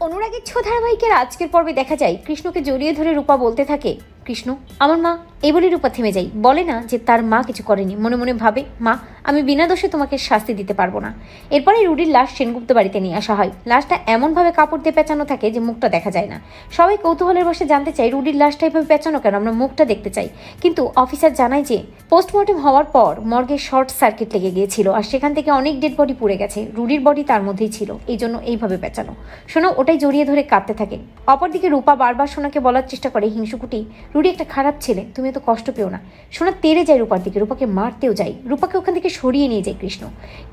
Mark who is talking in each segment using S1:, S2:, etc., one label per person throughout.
S1: অনুরাগের ছো ধারাবাহিকের আজকের পর্বে দেখা যায় কৃষ্ণকে জড়িয়ে ধরে রূপা বলতে থাকে কৃষ্ণ, আমার মা এই রূপা থেমে যাই বলে না যে তার মা কিছু করেনি। মনে মনে ভাবে, মা, আমি বিনা দোষে তোমাকে শাস্তি দিতে পারব না। এরপরে রুডির লাশ সেনগুপ্ত বাড়িতে নিয়ে আসা হয়। লাশটা এমনভাবে কাপড় দিয়ে পেঁচানো থাকে যে মুখটা দেখা যায় না। সবাই কৌতূহলের বসে জানতে চাই রুডির লাশটা এভাবে পেঁচানো কেন? আমরা মুখটা দেখতে চাই। কিন্তু অফিসার জানায় যে, পোস্টমর্টেম হওয়ার পর মর্গে শর্ট সার্কিট লেগে গিয়েছিল আর সেখান থেকে অনেক ডেড বডি পুড়ে গেছে। রুডির বডি তার মধ্যেই ছিল, এই জন্য এইভাবে পেঁচানো। সোনা ওটাই জড়িয়ে ধরে কাঁদতে থাকে। অপরদিকে রূপা বারবার সোনাকে বলার চেষ্টা করে, হিংসুকুটি রুডি একটা খারাপ ছেলে, তুমি এত কষ্ট পেও না। সোনা তেড়ে যায় রূপার দিকে, রূপাকে মারতেও যায় রূপাকে ওখান থেকে সরিয়ে নিয়ে যায় কৃষ্ণ।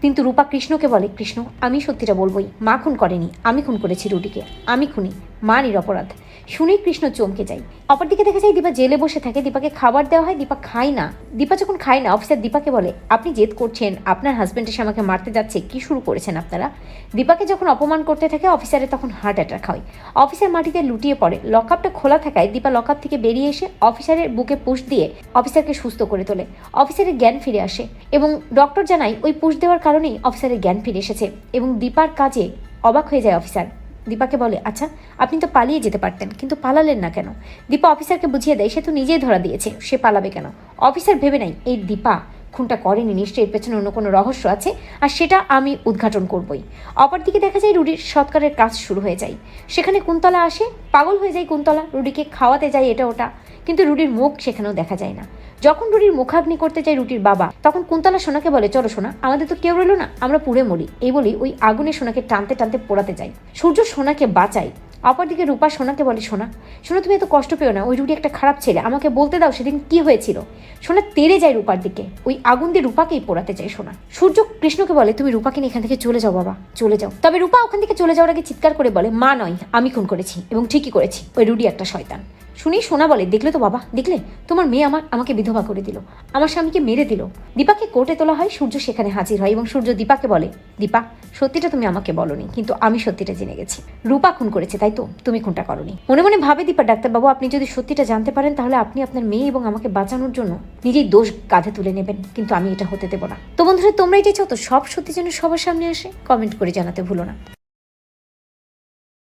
S1: কিন্তু রূপা কৃষ্ণকে বলে, কৃষ্ণ, আমি সত্যিটা বলবই, মা খুন করেনি, আমি খুন করেছি রুডিকে। আমি খুনি, মা নিরপরাধ। শুনেই কৃষ্ণ চমকে যায়। অপরদিকে দেখা যায় দীপা জেলে বসে থাকে। দীপাকে খাবার দেওয়া হয়, দীপা খায় না। দীপা যখন খায় না অফিসার দীপাকে বলে, আপনি জেদ করছেন, আপনার হাজব্যান্ড এসে আমাকে মারতে যাচ্ছে, কি শুরু করেছেন আপনারা? দীপাকে যখন অপমান করতে থাকে অফিসারের তখন হার্ট অ্যাটাক হয়। অফিসার মাটিতে লুটিয়ে পড়ে। লকআপটা খোলা থাকায় দীপা লকআপ থেকে বেরিয়ে এসে অফিসারের বুকে পুশ দিয়ে অফিসারকে সুস্থ করে তোলে। অফিসারের জ্ঞান ফিরে আসে এবং ডক্টর জানায়, ওই পুশ দেওয়ার কারণেই অফিসারের জ্ঞান ফিরে এসেছে এবং দীপার কাজে অবাক হয়ে যায় অফিসার দীপাকে বলে আচ্ছা আপনি তো পালিয়ে যেতে পারতেন, কিন্তু পালালেন না কেন? দীপা অফিসারকে বুঝিয়ে দেয়, সে তো নিজেই ধরা দিয়েছে, সে পালাবে কেন? অফিসার ভেবে নাই এই দীপা খুনটা করেনি, নিশ্চয়ই এর পেছনে অন্য কোনো রহস্য আছে, আর সেটা আমি উদ্ঘাটন করবই। অপরদিকে দেখা যায়, রুডির সৎকারের কাজ শুরু হয়ে যায়। সেখানে কুন্তলা আসে, পাগল হয়ে যায় কুন্তলা, রুডিকে খাওয়াতে যায় এটা ওটা। কিন্তু রুডির মুখ সেখানেও দেখা যায় না। যখন রুডির মুখাগ্নি করতে চায় রুটির বাবা, তখন কুন্তলা সোনাকে বলে, চলো সোনা, আমাদের তো কেউ রইল না, আমরা পুড়ে মরি। এই বলি ওই আগুনে সোনাকে টানতে টানতে পোড়াতে যাই সূর্য সোনাকে বাঁচায়। অপরদিকে রূপা সোনাকে বলে, সোনা সোনা, তুমি এত কষ্ট পেও না, ওই রুটি একটা খারাপ ছেলে, আমাকে বলতে দাও সেদিন কি হয়েছিল? সোনা তেড়ে যায় রূপার দিকে। ওই আগুন দিয়ে রূপাকেই পোড়াতে চায় সোনা। সূর্য কৃষ্ণকে বলে, তুমি রূপাকে নিয়ে এখান থেকে চলে যাও বাবা, চলে যাও। তবে রূপা ওখান থেকে চলে যাওয়ার আগে চিৎকার করে বলে, মা নয়, আমি খুন করেছি এবং ঠিকই করেছি, ওই রুডি একটা শয়তান। শুনি, সোনা বলে, দেখলে তো বাবা, দেখলে? তোমার মেয়ে আমার, আমাকে বিধবা করে দিল। আমার স্বামীকে মেরে দিল। দীপাকে কোর্টে তোলা হয়, সূর্য সেখানে হাজির হয় এবং সূর্য দীপাকে বলে, দীপা, সত্যিটা তুমি আমাকে বলনি, কিন্তু আমি সত্যিটা জেনে গেছি। রূপা খুন করেছে, তাই তো? তুমি খুনটা করনি। মনে মনে ভাবে দীপা, ডাক্তারবাবু, আপনি যদি সত্যিটা জানতে পারেন, তাহলে আপনি আপনার মেয়ে এবং আমাকে বাঁচানোর জন্য নিজেই দোষ কাঁধে তুলে নেবেন, কিন্তু আমি এটা হতে দেবো না। তো বন্ধুরা, তোমরাই চাইছো তো সব সত্যি যেন সবার সামনে আসে, কমেন্ট করে জানাতে ভুলো না।